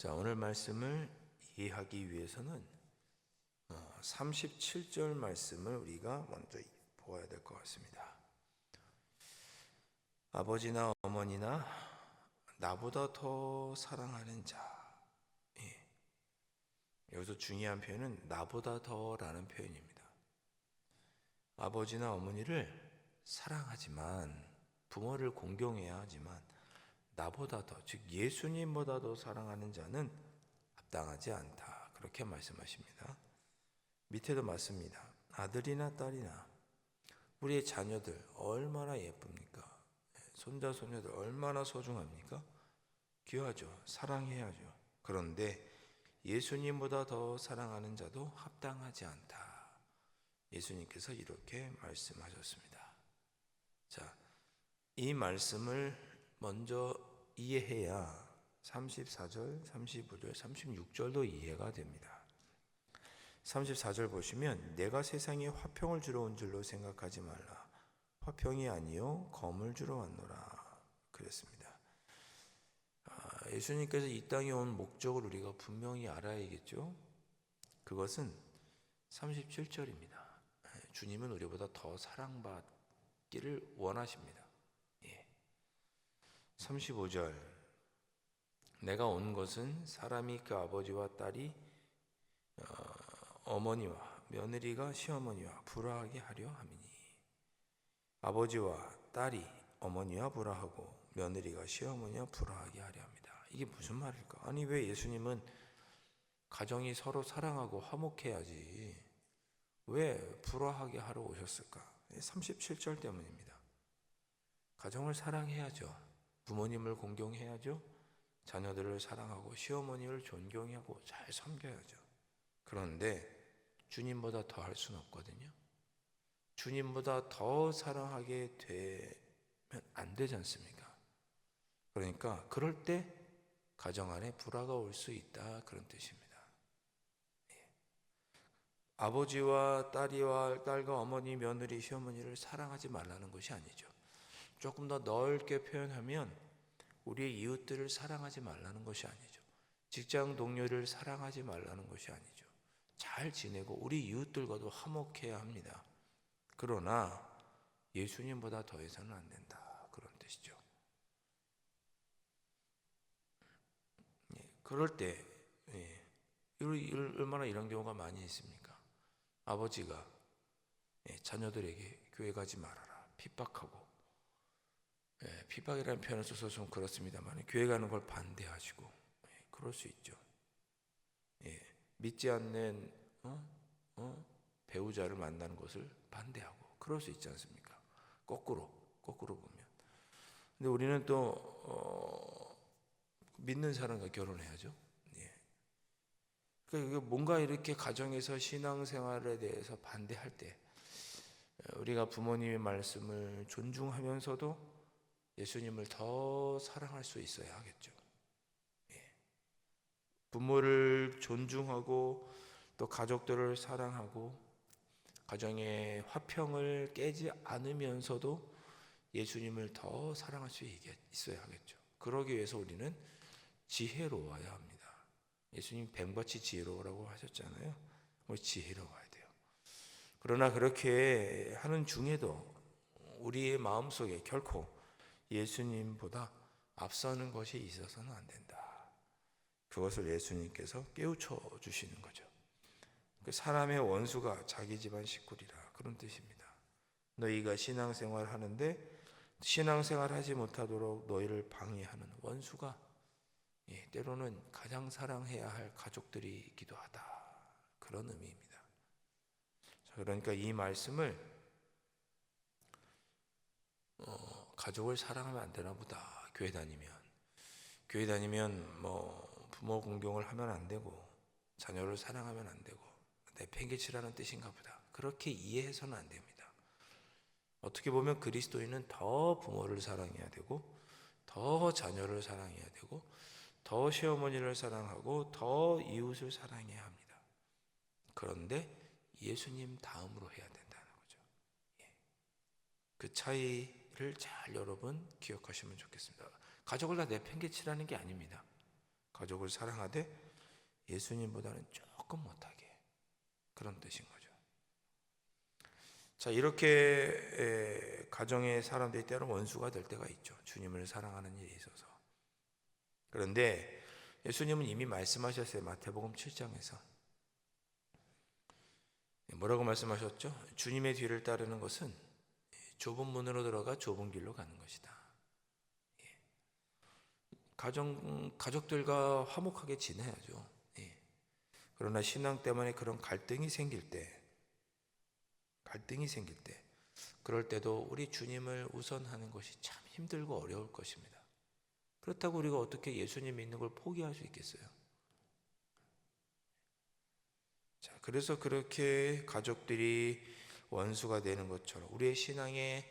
자, 오늘 말씀을 이해하기 위해서는 37절 말씀을 우리가 먼저 보아야 될 것 같습니다. 아버지나 어머니나 나보다 더 사랑하는 자. 예. 여기서 중요한 표현은 나보다 더라는 표현입니다. 아버지나 어머니를 사랑하지만 부모를 공경해야 하지만 나보다 더, 즉 예수님보다 더 사랑하는 자는 합당하지 않다. 그렇게 말씀하십니다. 밑에도 맞습니다. 아들이나 딸이나 우리의 자녀들 얼마나 예쁩니까? 손자 손녀들 얼마나 소중합니까? 귀하죠. 사랑해야죠. 그런데 예수님보다 더 사랑하는 자도 합당하지 않다. 예수님께서 이렇게 말씀하셨습니다. 자, 이 말씀을 먼저 이해해야 34절, 35절, 36절도 이해가 됩니다. 34절 보시면 내가 세상에 화평을 주러 온 줄로 생각하지 말라. 화평이 아니요 검을 주러 왔노라. 그랬습니다. 아, 예수님께서 이 땅에 온 목적을 우리가 분명히 알아야겠죠. 그것은 37절입니다. 주님은 우리보다 더 사랑받기를 원하십니다. 예. 35절 내가 온 것은 사람이 그 아버지와 딸이 어, 머니와 며느리가 시어머니와 불화하게 하려 함이니 아버지와 딸이 어머니와 불화하고 며느리가 시어머니와 불화하게 하려 합니다. 이게 무슨 말일까? 아니 왜 예수님은 가정이 서로 사랑하고 화목해야지 왜 불화하게 하러 오셨을까? 37절 때문입니다. 가정을 사랑해야죠. 부모님을 공경해야죠. 자녀들을 사랑하고 시어머니를 존경하고 잘 섬겨야죠. 그런데 주님보다 더 할 수는 없거든요. 주님보다 더 사랑하게 되면 안 되지 않습니까? 그러니까 그럴 때 가정 안에 불화가 올 수 있다 그런 뜻입니다. 예. 아버지와 딸이와 딸과 어머니, 며느리, 시어머니를 사랑하지 말라는 것이 아니죠. 조금 더 넓게 표현하면 우리의 이웃들을 사랑하지 말라는 것이 아니죠. 직장 동료를 사랑하지 말라는 것이 아니죠. 잘 지내고 우리 이웃들과도 화목해야 합니다. 그러나 예수님보다 더 해서는 안 된다. 그런 뜻이죠. 예, 그럴 때 예, 얼마나 이런 경우가 많이 있습니까? 아버지가 예, 자녀들에게 교회 가지 말아라 핍박하고 예, 핍박이라는 표현을 써서 좀 그렇습니다만 교회 가는 걸 반대하시고 예, 그럴 수 있죠. 예, 믿지 않는 어? 어? 배우자를 만나는 것을 반대하고 그럴 수 있지 않습니까? 거꾸로 거꾸로 보면. 근데 우리는 또 어, 믿는 사람과 결혼해야죠. 예. 그러니까 뭔가 이렇게 가정에서 신앙생활에 대해서 반대할 때 우리가 부모님의 말씀을 존중하면서도 예수님을 더 사랑할 수 있어야 하겠죠. 예. 부모를 존중하고 또 가족들을 사랑하고 가정의 화평을 깨지 않으면서도 예수님을 더 사랑할 수 있어야 하겠죠. 그러기 위해서 우리는 지혜로워야 합니다. 예수님 뱀같이 지혜로우라고 하셨잖아요. 지혜로워야 돼요. 그러나 그렇게 하는 중에도 우리의 마음속에 결코 예수님보다 앞서는 것이 있어서는 안 된다. 그것을 예수님께서 깨우쳐 주시는 거죠. 그 사람의 원수가 자기 집안 식구리라 그런 뜻입니다. 너희가 신앙생활 하는데 신앙생활 하지 못하도록 너희를 방해하는 원수가 예, 때로는 가장 사랑해야 할 가족들이기도 하다 그런 의미입니다. 자, 그러니까 이 말씀을 어, 가족을 사랑하면 안 되나 보다 교회 다니면 교회 다니면 뭐 부모 공경을 하면 안 되고 자녀를 사랑하면 안 되고 내팽개치라는 뜻인가 보다. 그렇게 이해해서는 안 됩니다. 어떻게 보면 그리스도인은 더 부모를 사랑해야 되고, 더 자녀를 사랑해야 되고, 더 시어머니를 사랑하고, 더 이웃을 사랑해야 합니다. 그런데 예수님 다음으로 해야 된다는 거죠. 예. 그 차이 를잘 여러분 기억하시면 좋겠습니다. 가족을 다 내팽개치라는 게 아닙니다. 가족을 사랑하되 예수님보다는 조금 못하게 그런 뜻인 거죠. 자 이렇게 에, 가정의 사람들이 때로 원수가 될 때가 있죠. 주님을 사랑하는 일에 있어서. 그런데 예수님은 이미 말씀하셨어요. 마태복음 7장에서 뭐라고 말씀하셨죠? 주님의 뒤를 따르는 것은 좁은 문으로 들어가 좁은 길로 가는 것이다. 예. 가정 가족들과 화목하게 지내야죠. 예. 그러나 신앙 때문에 그런 갈등이 생길 때, 갈등이 생길 때, 그럴 때도 우리 주님을 우선하는 것이 참 힘들고 어려울 것입니다. 그렇다고 우리가 어떻게 예수님 믿는 걸 포기할 수 있겠어요? 자, 그래서 그렇게 가족들이 원수가 되는 것처럼 우리의 신앙에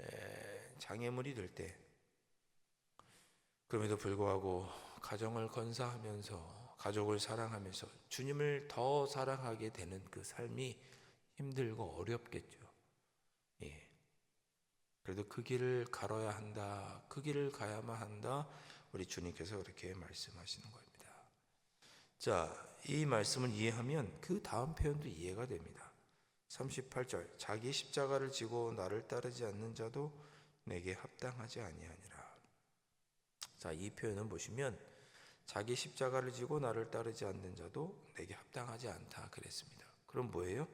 에, 장애물이 될 때, 그럼에도 불구하고 가정을 건사하면서 가족을 사랑하면서 주님을 더 사랑하게 되는 그 삶이 힘들고 어렵겠죠. 예. 그래도 그 길을 가러야 한다. 그 길을 가야만 한다. 우리 주님께서 그렇게 말씀하시는 겁니다. 자, 이 말씀을 이해하면 그 다음 표현도 이해가 됩니다. 38절 자기 십자가를 지고 나를 따르지 않는 자도 내게 합당하지 아니하니라. 자, 이 표현은 보시면 자기 십자가를 지고 나를 따르지 않는 자도 내게 합당하지 않다 그랬습니다. 그럼 뭐예요?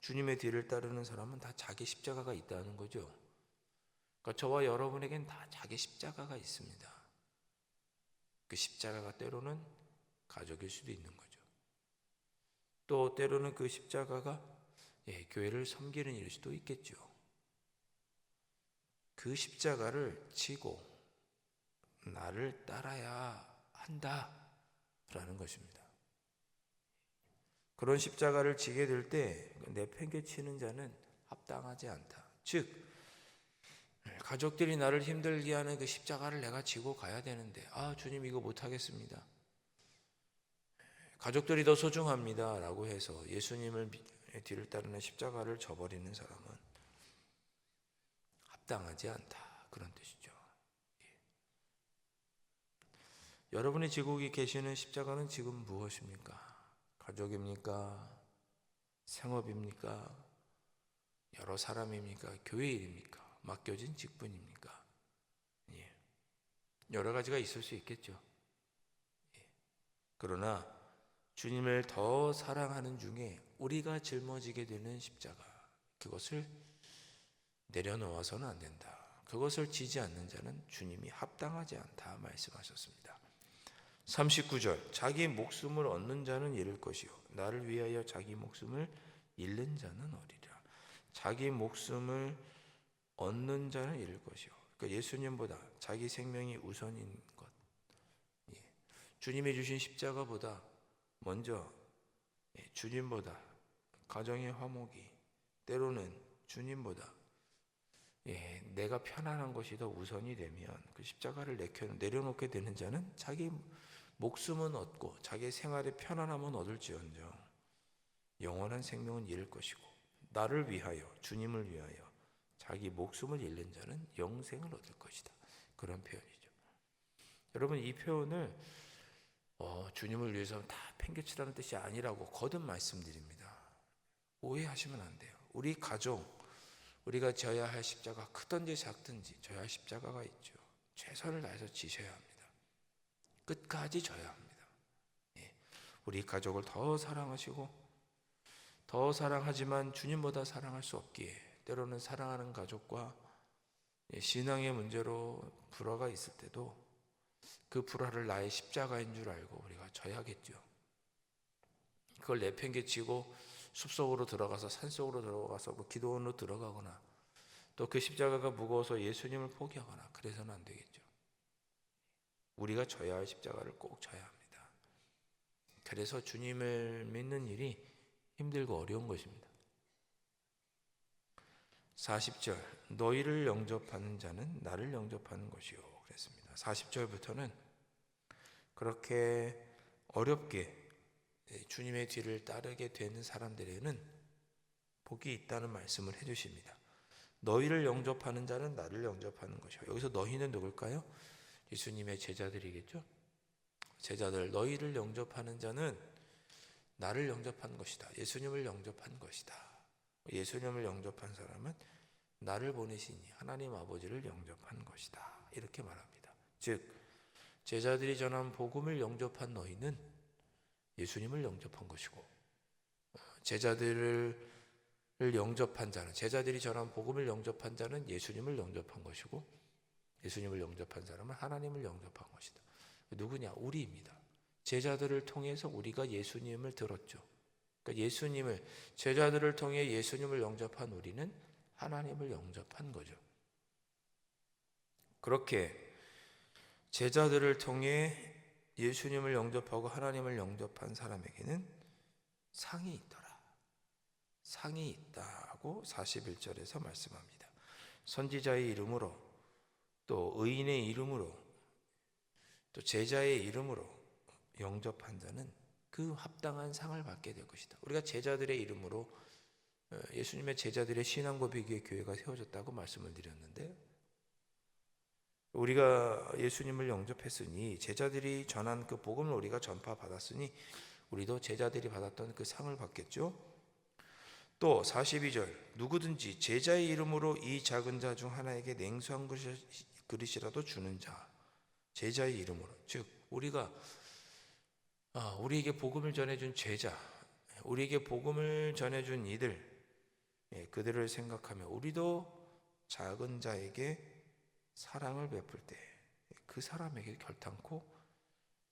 주님의 뒤를 따르는 사람은 다 자기 십자가가 있다는 거죠. 그러니까 저와 여러분에겐 다 자기 십자가가 있습니다. 그 십자가가 때로는 가족일 수도 있는 거죠. 또 때로는 그 십자가가 예, 교회를 섬기는 일일 수도 있겠죠. 그 십자가를 지고 나를 따라야 한다라는 것입니다. 그런 십자가를 지게 될 때 내팽개치는 자는 합당하지 않다. 즉 가족들이 나를 힘들게 하는 그 십자가를 내가 지고 가야 되는데 아 주님 이거 못 하겠습니다. 가족들이 더 소중합니다라고 해서 예수님을 뒤를 따르는 십자가를 저버리는 사람은 합당하지 않다 그런 뜻이죠. 예. 여러분이 지고 계시는 십자가는 지금 무엇입니까? 가족입니까? 생업입니까? 여러 사람입니까? 교회 일입니까? 맡겨진 직분입니까? 예. 여러 가지가 있을 수 있겠죠. 예. 그러나 주님을 더 사랑하는 중에 우리가 짊어지게 되는 십자가 그것을 내려놓아서는 안 된다. 그것을 지지 않는 자는 주님이 합당하지 않다 말씀하셨습니다. 39절 자기 목숨을 얻는 자는 잃을 것이요 나를 위하여 자기 목숨을 잃는 자는 어리라. 자기 목숨을 얻는 자는 잃을 것이요. 그러니까 예수님보다 자기 생명이 우선인 것. 예. 주님이 주신 십자가보다 먼저 예, 주님보다 가정의 화목이 때로는 주님보다 예, 내가 편안한 것이 더 우선이 되면 그 십자가를 내려놓게 되는 자는 자기 목숨은 얻고 자기 생활의 편안함은 얻을지언정 영원한 생명은 잃을 것이고 나를 위하여 주님을 위하여 자기 목숨을 잃는 자는 영생을 얻을 것이다. 그런 표현이죠. 여러분 이 표현을 어, 주님을 위해서 다 팽개치라는 뜻이 아니라고 거듭 말씀드립니다. 오해하시면 안 돼요. 우리 가족 우리가 져야 할 십자가 크든지 작든지 져야 할 십자가가 있죠. 최선을 다해서 지셔야 합니다. 끝까지 져야 합니다. 예. 우리 가족을 더 사랑하시고 더 사랑하지만 주님보다 사랑할 수 없기에 때로는 사랑하는 가족과 예, 신앙의 문제로 불화가 있을 때도 그 불화를 나의 십자가인 줄 알고 우리가 져야겠죠. 그걸 내팽개치고 숲속으로 들어가서 산속으로 들어가서 뭐 기도원으로 들어가거나 또 그 십자가가 무거워서 예수님을 포기하거나 그래서는 안 되겠죠. 우리가 져야 할 십자가를 꼭 져야 합니다. 그래서 주님을 믿는 일이 힘들고 어려운 것입니다. 40절 너희를 영접하는 자는 나를 영접하는 것이요 그랬습니다. 40절부터는 그렇게 어렵게 주님의 뒤를 따르게 되는 사람들에게는 복이 있다는 말씀을 해 주십니다. 너희를 영접하는 자는 나를 영접하는 것이요. 여기서 너희는 누굴까요? 예수님의 제자들이겠죠. 제자들 너희를 영접하는 자는 나를 영접한 것이다. 예수님을 영접한 것이다. 예수님을 영접한 사람은 나를 보내신 이 하나님 아버지를 영접한 것이다. 이렇게 말합니다. 즉 제자들이 전한 복음을 영접한 너희는 예수님을 영접한 것이고 어, 제자들을 영접한 자는 제자들이 전한 복음을 영접한 자는 예수님을 영접한 것이고 예수님을 영접한 사람은 하나님을 영접한 것이다. 누구냐? 우리입니다. 제자들을 통해서 우리가 예수님을 들었죠. 그러니까 예수님을 제자들을 통해 예수님을 영접한 우리는 하나님을 영접한 거죠. 그렇게 제자들을 통해 예수님을 영접하고 하나님을 영접한 사람에게는 상이 있더라. 상이 있다고 41절에서 말씀합니다. 선지자의 이름으로 또 의인의 이름으로 또 제자의 이름으로 영접한 자는 그 합당한 상을 받게 될 것이다. 우리가 제자들의 이름으로 어, 예수님의 제자들의 신앙 고백의 교회가 세워졌다고 말씀을 드렸는데 우리가 예수님을 영접했으니 제자들이 전한 그 복음을 우리가 전파 받았으니 우리도 제자들이 받았던 그 상을 받겠죠. 또 42절 누구든지 제자의 이름으로 이 작은 자 중 하나에게 냉수 한 그릇이- 그릇이라도 주는 자 제자의 이름으로 즉 우리가 아, 우리에게 복음을 전해준 제자 우리에게 복음을 전해준 이들 예, 그들을 생각하며 우리도 작은 자에게 사랑을 베풀 때 그 사람에게 결탄코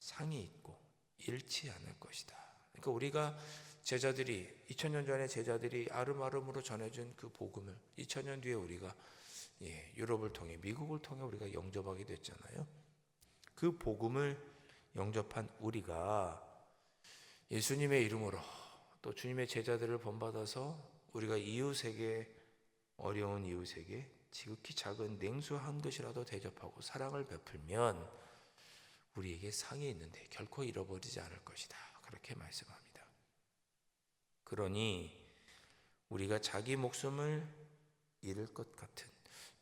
상이 있고 잃지 않을 것이다. 그러니까 우리가 제자들이 2000년 전에 제자들이 아름아름으로 전해준 그 복음을 2000년 뒤에 우리가 예, 유럽을 통해 미국을 통해 우리가 영접하게 됐잖아요. 그 복음을 영접한 우리가 예수님의 이름으로 또 주님의 제자들을 본받아서 우리가 이웃에게 어려운 이웃에게 지극히 작은 냉수 한 것이라도 대접하고 사랑을 베풀면 우리에게 상이 있는데 결코 잃어버리지 않을 것이다. 그렇게 말씀합니다. 그러니 우리가 자기 목숨을 잃을 것 같은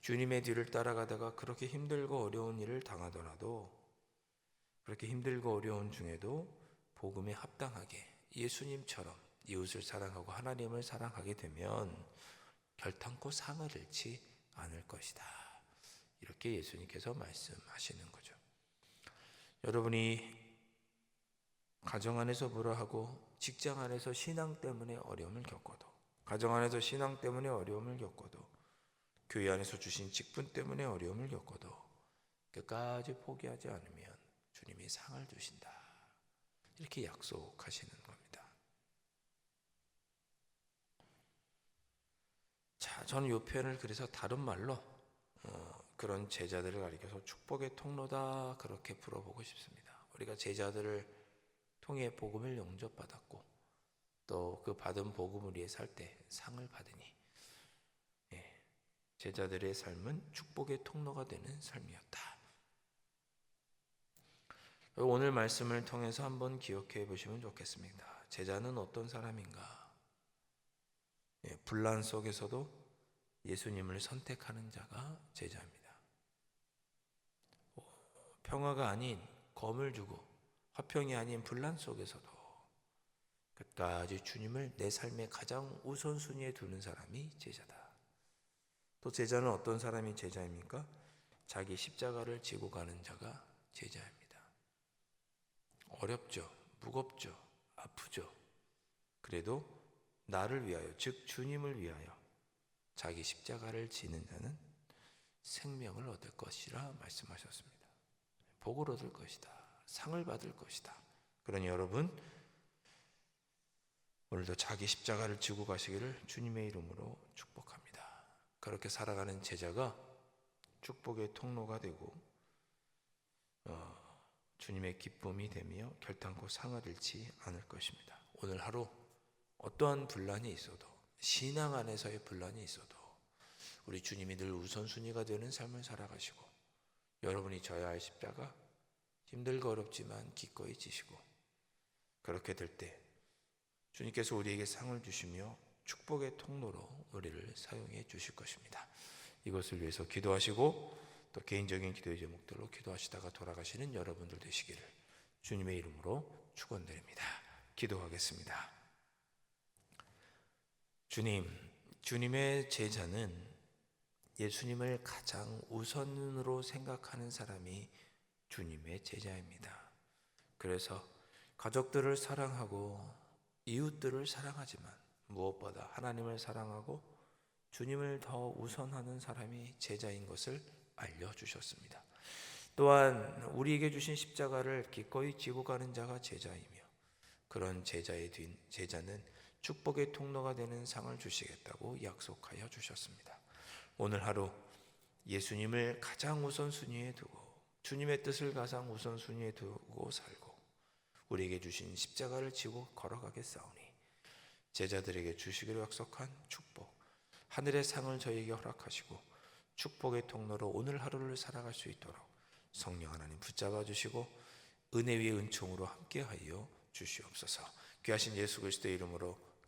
주님의 뒤를 따라가다가 그렇게 힘들고 어려운 일을 당하더라도 그렇게 힘들고 어려운 중에도 복음에 합당하게 예수님처럼 이웃을 사랑하고 하나님을 사랑하게 되면 결탄코 상을 잃지 않을 것이다. 이렇게 예수님께서 말씀하시는 거죠. 여러분이 가정 안에서 불화하고 직장 안에서 신앙 때문에 어려움을 겪어도 가정 안에서 신앙 때문에 어려움을 겪어도 교회 안에서 주신 직분 때문에 어려움을 겪어도 끝까지 포기하지 않으면 주님이 상을 주신다. 이렇게 약속하시는 겁니다. 자, 저는 이 표현을 그래서 다른 말로 어, 그런 제자들을 가리켜서 축복의 통로다 그렇게 풀어보고 싶습니다. 우리가 제자들을 통해 복음을 영접받았고 또 그 받은 복음을 위해 살 때 상을 받으니 예, 제자들의 삶은 축복의 통로가 되는 삶이었다. 오늘 말씀을 통해서 한번 기억해 보시면 좋겠습니다. 제자는 어떤 사람인가? 예, 분란 속에서도 예수님을 선택하는 자가 제자입니다. 어, 평화가 아닌 검을 주고 화평이 아닌 분란 속에서도 끝까지 주님을 내 삶의 가장 우선순위에 두는 사람이 제자다. 또 제자는 어떤 사람이 제자입니까? 자기 십자가를 지고 가는 자가 제자입니다. 어렵죠. 무겁죠. 아프죠. 그래도 나를 위하여, 즉 주님을 위하여 자기 십자가를 지는 자는 생명을 얻을 것이라 말씀하셨습니다. 복을 얻을 것이다. 상을 받을 것이다. 그러니 여러분 오늘도 자기 십자가를 지고 가시기를 주님의 이름으로 축복합니다. 그렇게 살아가는 제자가 축복의 통로가 되고 어, 주님의 기쁨이 되며 결탄코 상을 잃지 않을 것입니다. 오늘 하루 어떠한 분란이 있어도 신앙 안에서의 분란이 있어도 우리 주님이 늘 우선순위가 되는 삶을 살아가시고 여러분이 져야 할 십자가 힘들고 어렵지만 기꺼이 지시고 그렇게 될 때 주님께서 우리에게 상을 주시며 축복의 통로로 우리를 사용해 주실 것입니다. 이것을 위해서 기도하시고 또 개인적인 기도의 제목들로 기도하시다가 돌아가시는 여러분들 되시기를 주님의 이름으로 축원드립니다. 기도하겠습니다. 주님, 주님의 제자는 예수님을 가장 우선으로 생각하는 사람이 주님의 제자입니다. 그래서 가족들을 사랑하고 이웃들을 사랑하지만 무엇보다 하나님을 사랑하고 주님을 더 우선하는 사람이 제자인 것을 알려주셨습니다. 또한 우리에게 주신 십자가를 기꺼이 지고 가는 자가 제자이며 그런 제자의 뒤 제자는 축복의 통로가 되는 상을 주시겠다고 약속하여 주셨습니다. 오늘 하루 예수님을 가장 우선순위에 두고 주님의 뜻을 가장 우선순위에 두고 살고 우리에게 주신 십자가를 지고 걸어가겠사오니 제자들에게 주시기로 약속한 축복 하늘의 상을 저에게 허락하시고 축복의 통로로 오늘 하루를 살아갈 수 있도록 성령 하나님 붙잡아 주시고 은혜 위에 은총으로 함께하여 주시옵소서 귀하신 예수 그리스도의 이름으로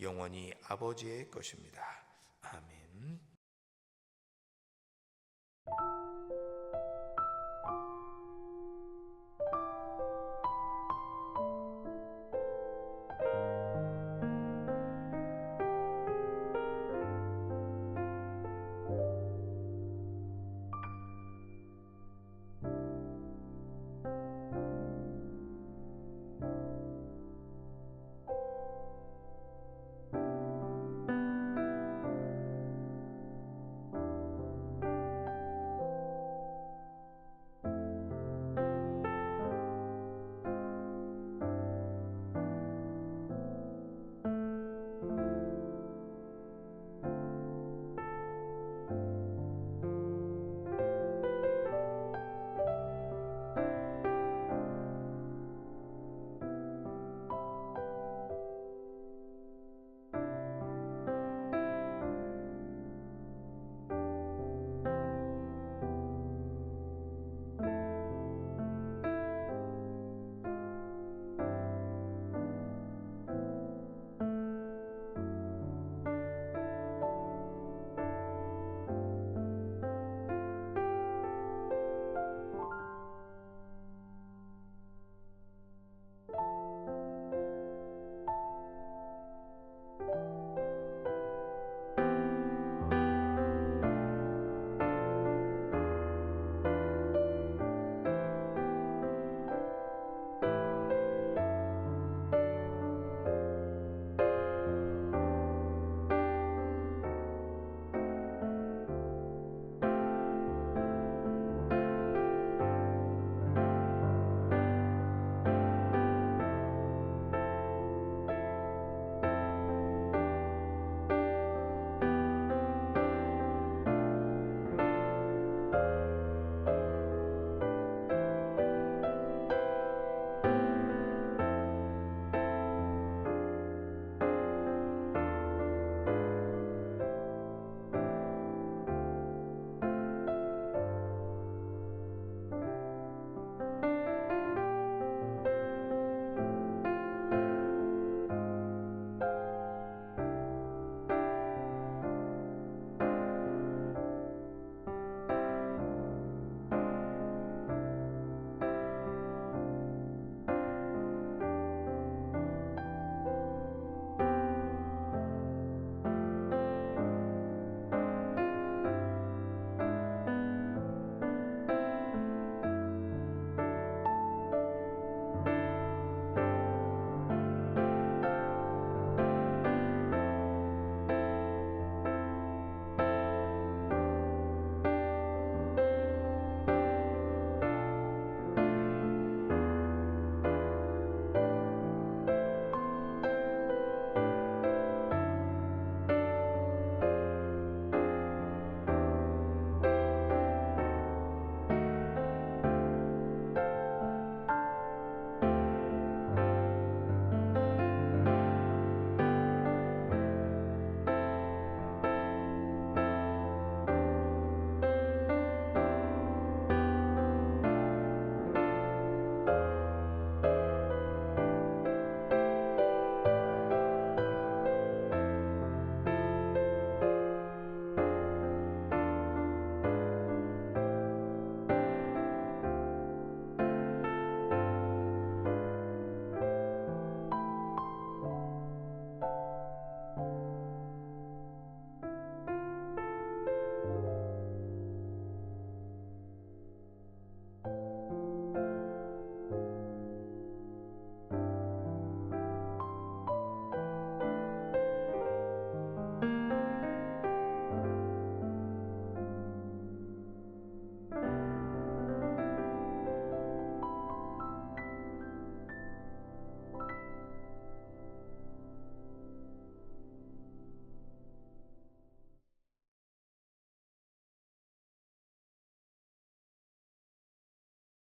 영원히 아버지의 것입니다. 아멘